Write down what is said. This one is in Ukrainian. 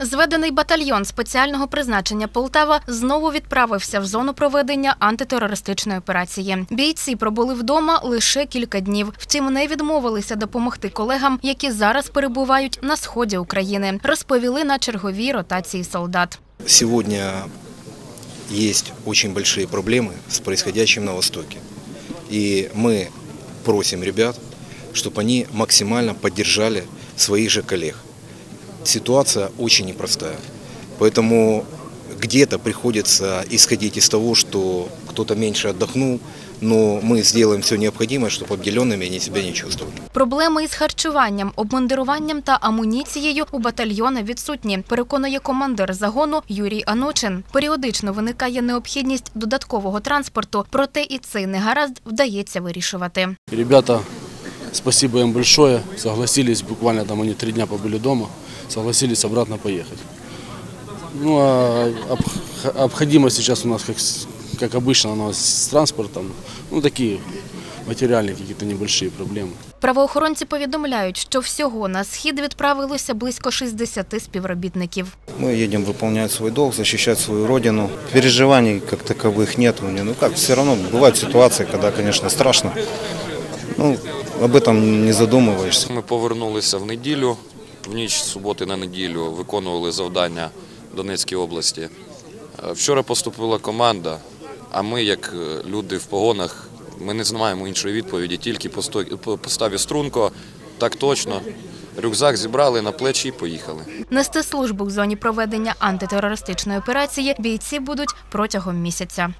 Зведений батальйон спеціального призначення Полтава знову відправився в зону проведення антитерористичної операції. Бійці пробули вдома лише кілька днів. Втім, не відмовилися допомогти колегам, які зараз перебувають на сході України. Розповіли на черговій ротації солдат. Сегодня есть очень большие проблемы с происходящим на Востоке. И мы просим ребят, чтобы они максимально поддержали своих же коллег. Ситуация очень непростая. Поэтому где-то приходится исходить из того, что кто-то меньше отдохнул, но мы сделаем все необходимое, чтобы обделенными они себя не чувствовали. Проблеми із харчуванням, обмундируванням та амуніцією у батальйона відсутні, переконує командир загону Юрій Аночин. Періодично виникає необхідність додаткового транспорту, проте і цей негаразд вдається вирішувати. Ребята, спасибо им большое, согласились, буквально там они три дня побыли дома, согласились обратно поехать. Ну, а об- обходимость сейчас у нас, как, с- как обычно, у нас с транспортом, ну, такие материальные какие-то небольшие проблемы. Правоохоронці повідомляють, що всього на схід відправилося близько 60 співробітників. Мы едем выполнять свой долг, защищать свою родину. Переживаний как таковых нет. у меня. Ну как, все равно бывают ситуации, когда, конечно, страшно. Ну, об этом не задумываешься. Ми повернулися в неділю, в ніч з суботи на неділю виконували завдання в Донецькій області. Е, Вчора поступила команда, а ми, як е, люди в погонах, ми не знаємо іншої відповіді, тільки поставі струнко, так точно. Рюкзак зібрали на плечі і поїхали. Нести службу в зоні проведення антитерористичної операції бійці будуть протягом місяця.